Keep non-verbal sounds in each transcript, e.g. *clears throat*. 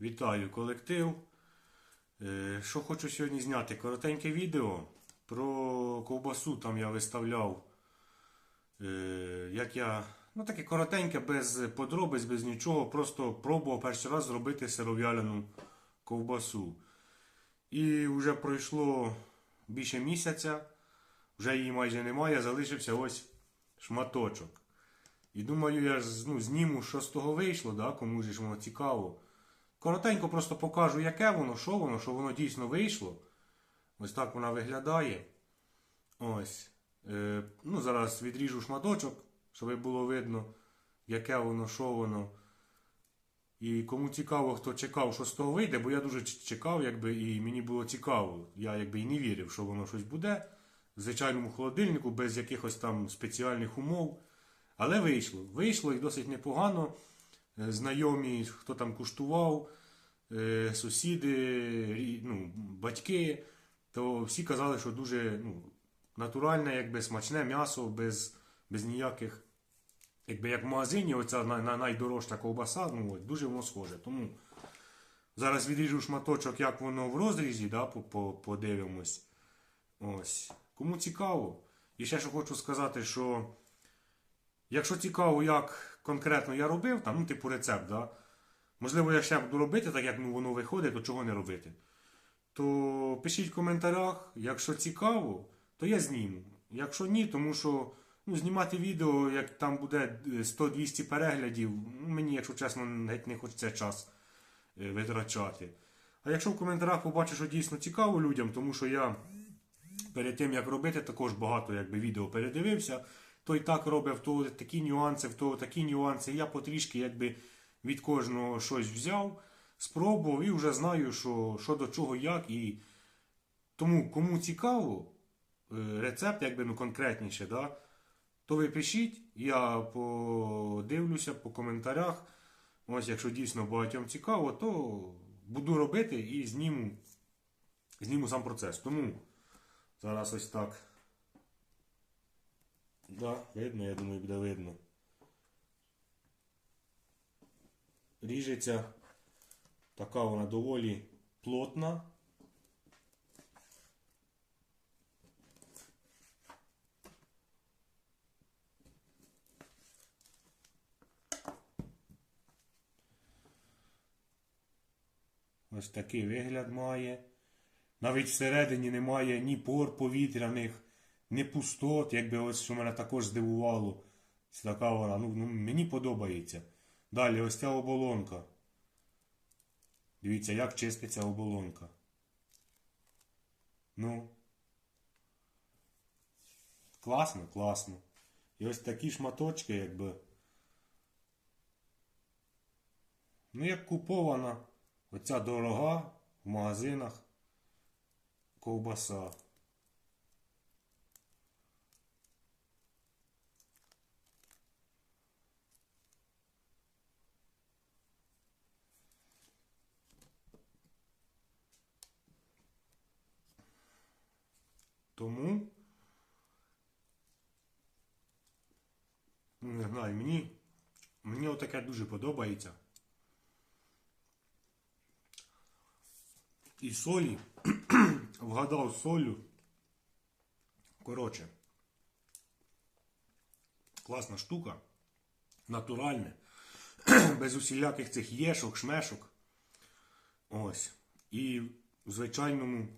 Вітаю колектив. Е, Що хочу сьогодні зняти? Коротеньке відео про ковбасу. Там я виставляв, е, як я. Ну таке коротеньке, без подробиць, без нічого. Просто пробував перший раз зробити сиров'ялену ковбасу. І вже пройшло більше місяця, вже її майже немає, залишився ось шматочок. І думаю, я ну, зніму, що з того вийшло, да? кому ж воно цікаво. Коротенько просто покажу, яке воно, що воно, що воно дійсно вийшло. Ось так вона виглядає. Ось. Е, ну, зараз відріжу шматочок, щоб було видно, яке воно, що воно. І кому цікаво, хто чекав, що з того вийде, бо я дуже чекав, якби, і мені було цікаво. Я якби і не вірив, що воно щось буде. В звичайному холодильнику, без якихось там спеціальних умов. Але вийшло. Вийшло і досить непогано. Е, Знайомі, хто там куштував, сусіди, ну, батьки, то всі казали, що дуже ну, натуральне, якби смачне м'ясо, без, без ніяких. Якби як в магазині, оця на, на найдорожча ковбаса, ну, дуже воно схоже. Тому зараз відріжу шматочок, як воно в розрізі, да, по- по- подивимось. Ось. Кому цікаво. І ще що хочу сказати, що якщо цікаво, як конкретно я робив, там, ну, типу рецепт, да, можливо, я ще буду робити, так як ну, воно виходить, то чого не робити. То пишіть в коментарях, якщо цікаво, то я зніму. Якщо ні, тому що ну, знімати відео, як там буде е, 100-200 переглядів, ну, мені, якщо чесно, геть не хочеться час е, витрачати. А якщо в коментарях побачиш, що дійсно цікаво людям, тому що я перед тим як робити, також багато якби, відео передивився. Той так робив, того такі нюанси, в того такі нюанси. Я потрішки якби, від кожного щось взяв, спробував і вже знаю, що, що до чого, як. І тому, кому цікаво, е, рецепт, якби ну, конкретніше, да, то ви пишіть, я подивлюся по коментарях. Ось, якщо дійсно багатьом цікаво, то буду робити і зніму, зніму сам процес. Тому зараз ось так. Да, видно, я думаю, буде видно. Ріжеться така вона доволі плотна. Ось такий вигляд має. Навіть всередині немає ні пор повітряних, ні пустот, якби ось що мене також здивувало. Така вона, ну, ну мені подобається. Далі ось ця оболонка. Дивіться, як чиститься оболонка. Ну. Класно, класно. І ось такі шматочки, якби. Ну, як купована, оця дорога в магазинах ковбаса. Тому, ну, не знаю, мені, мені отаке дуже подобається. І солі, *clears throat* вгадав солю. Коротше, класна штука, натуральне, *clears throat* без усіляких цих єшок, шмешок. Ось. І в звичайному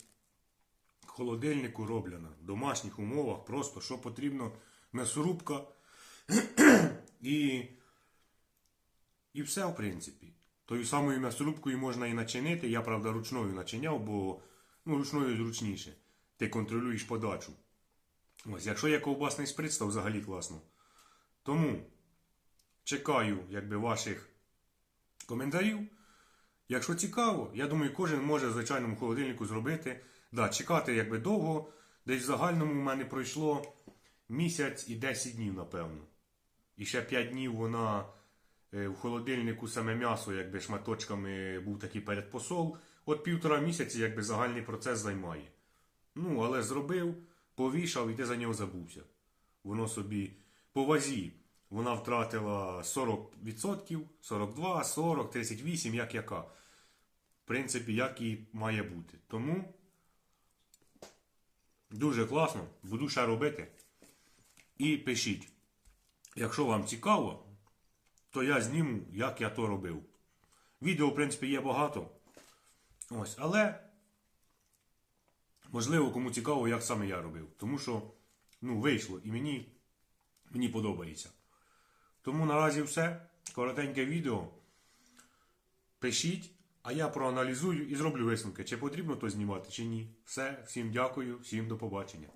холодильнику роблена, в домашніх умовах, просто що потрібно, м'ясорубка *clears throat* і, і все, в принципі. Тою самою м'ясорубкою можна і начинити. Я, правда, ручною начиняв, бо ну, ручною зручніше. Ти контролюєш подачу. Ось, якщо є ковбасний шприц, то взагалі класно. Тому чекаю якби, ваших коментарів. Якщо цікаво, я думаю, кожен може в звичайному холодильнику зробити. Да, чекати якби довго. Десь в загальному в мене пройшло місяць і 10 днів, напевно. І ще 5 днів вона е, в холодильнику саме м'ясо, якби шматочками був такий передпосол. От півтора місяці якби загальний процес займає. Ну, але зробив, повішав і ти за нього забувся. Воно собі по вазі. Вона втратила 40%, 42, 40, 38, як яка. в принципі, як і має бути. Тому дуже класно, буду ще робити. І пишіть. Якщо вам цікаво, то я зніму, як я то робив. Відео, в принципі, є багато. Ось, але можливо, кому цікаво, як саме я робив. Тому що ну, вийшло і мені, мені подобається. Тому наразі все. Коротеньке відео. Пишіть, а я проаналізую і зроблю висновки, чи потрібно то знімати, чи ні. Все, всім дякую, всім до побачення.